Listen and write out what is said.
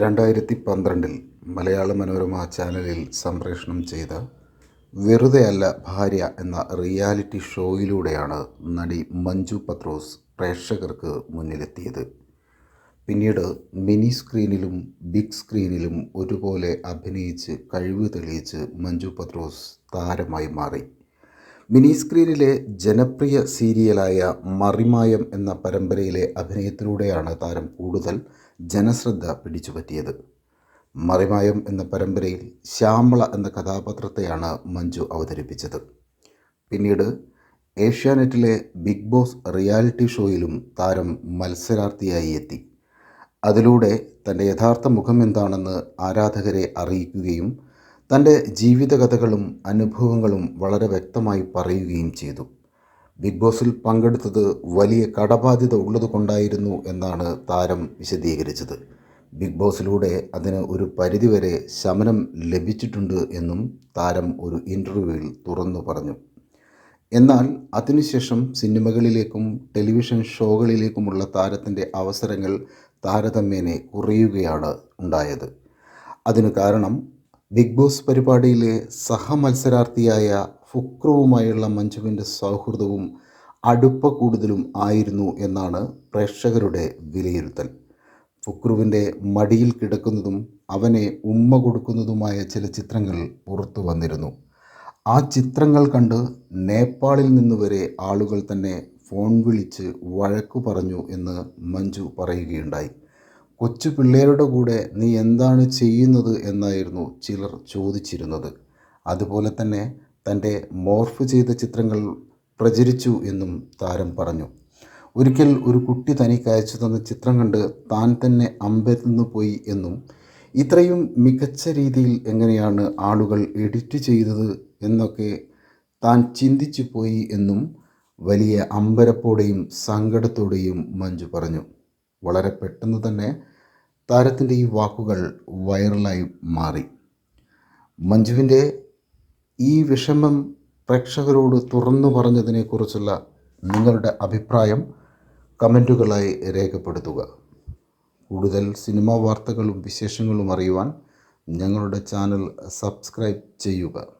രണ്ടായിരത്തി പന്ത്രണ്ടിൽ മലയാള മനോരമ ചാനലിൽ സംപ്രേഷണം ചെയ്ത വെറുതെയല്ല ഭാര്യ എന്ന റിയാലിറ്റി ഷോയിലൂടെയാണ് നടി മഞ്ജു പത്രോസ് പ്രേക്ഷകർക്ക് മുന്നിലെത്തിയത്. പിന്നീട് മിനി സ്ക്രീനിലും ബിഗ് സ്ക്രീനിലും ഒരുപോലെ അഭിനയിച്ച് കഴിവ് തെളിയിച്ച് മഞ്ജു പത്രോസ് താരമായി മാറി. മിനി സ്ക്രീനിലെ ജനപ്രിയ സീരിയലായ മറിമായം എന്ന പരമ്പരയിലെ അഭിനയത്തിലൂടെയാണ് താരം കൂടുതൽ ജനശ്രദ്ധ പിടിച്ചുപറ്റിയത്. മറിമായം എന്ന പരമ്പരയിൽ ശ്യാമള എന്ന കഥാപാത്രത്തെയാണ് മഞ്ജു അവതരിപ്പിച്ചത്. പിന്നീട് ഏഷ്യാനെറ്റിലെ ബിഗ് ബോസ് റിയാലിറ്റി ഷോയിലും താരം മത്സരാർത്ഥിയായി എത്തി. അതിലൂടെ തന്റെ യഥാർത്ഥ മുഖം എന്താണെന്ന് ആരാധകരെ അറിയിക്കുകയും തന്റെ ജീവിതകഥകളും അനുഭവങ്ങളും വളരെ വ്യക്തമായി പറയുകയും ചെയ്തു. ബിഗ് ബോസിൽ പങ്കെടുത്തത് വലിയ കടബാധ്യത ഉള്ളതുകൊണ്ടായിരുന്നു എന്നാണ് താരം വിശദീകരിച്ചത്. ബിഗ് ബോസിലൂടെ അതിന് ഒരു പരിധിവരെ ശമനം ലഭിച്ചിട്ടുണ്ട് എന്നും താരം ഒരു ഇന്റർവ്യൂവിൽ തുറന്നു പറഞ്ഞു. എന്നാൽ അതിനുശേഷം സിനിമകളിലേക്കും ടെലിവിഷൻ ഷോകളിലേക്കുമുള്ള താരത്തിന്റെ അവസരങ്ങൾ താരതമ്യേനെ കുറയുകയാണ് ഉണ്ടായത്. അതിനു കാരണം ബിഗ് ബോസ് പരിപാടിയിലെ സഹമത്സരാർത്ഥിയായ ഫുക്രുവുമായുള്ള മഞ്ജുവിന്റെ സൗഹൃദവും അടുപ്പ കൂടുതലും ആയിരുന്നു എന്നാണ് പ്രേക്ഷകരുടെ വിലയിരുത്തൽ. ഫുക്രുവിന്റെ മടിയിൽ കിടക്കുന്നതും അവനെ ഉമ്മ കൊടുക്കുന്നതുമായ ചില ചിത്രങ്ങൾ പുറത്തു വന്നിരുന്നു. ആ ചിത്രങ്ങൾ കണ്ട് നേപ്പാളിൽ നിന്ന് വരെ ആളുകൾ തന്നെ ഫോൺ വിളിച്ച് വഴക്കു പറഞ്ഞു എന്ന് മഞ്ജു പറയുകയുണ്ടായി. കൊച്ചു പിള്ളേരുടെ കൂടെ നീ എന്താണ് ചെയ്യുന്നത്? എന്നായിരുന്നു ചിലർ ചോദിച്ചിരുന്നത്. അതുപോലെ തന്നെ തന്റെ മോർഫ് ചെയ്ത ചിത്രങ്ങൾ പ്രചരിച്ചു എന്നും താരം പറഞ്ഞു. ഒരിക്കൽ ഒരു കുട്ടി തനിക്ക് അയച്ചു തന്ന ചിത്രം കണ്ട് താൻ തന്നെ അമ്പരന്ന് പോയി എന്നും ഇത്രയും മികച്ച രീതിയിൽ എങ്ങനെയാണ് ആളുകൾ എഡിറ്റ് ചെയ്തത് എന്നൊക്കെ താൻ ചിന്തിച്ചു പോയി എന്നും വലിയ അമ്പരപ്പോടെയും സങ്കടത്തോടെയും മഞ്ജു പറഞ്ഞു. വളരെ പെട്ടെന്ന് തന്നെ താരത്തിന്റെ ഈ വാക്കുകൾ വൈറലായി മാറി. മഞ്ജുവിന്റെ ഈ വിഷമം പ്രേക്ഷകരോട് തുറന്നു പറഞ്ഞതിനെക്കുറിച്ചുള്ള നിങ്ങളുടെ അഭിപ്രായം കമന്റുകളായി രേഖപ്പെടുത്തുക. കൂടുതൽ സിനിമാ വാർത്തകളും വിശേഷങ്ങളും അറിയുവാൻ ഞങ്ങളുടെ ചാനൽ സബ്സ്ക്രൈബ് ചെയ്യുക.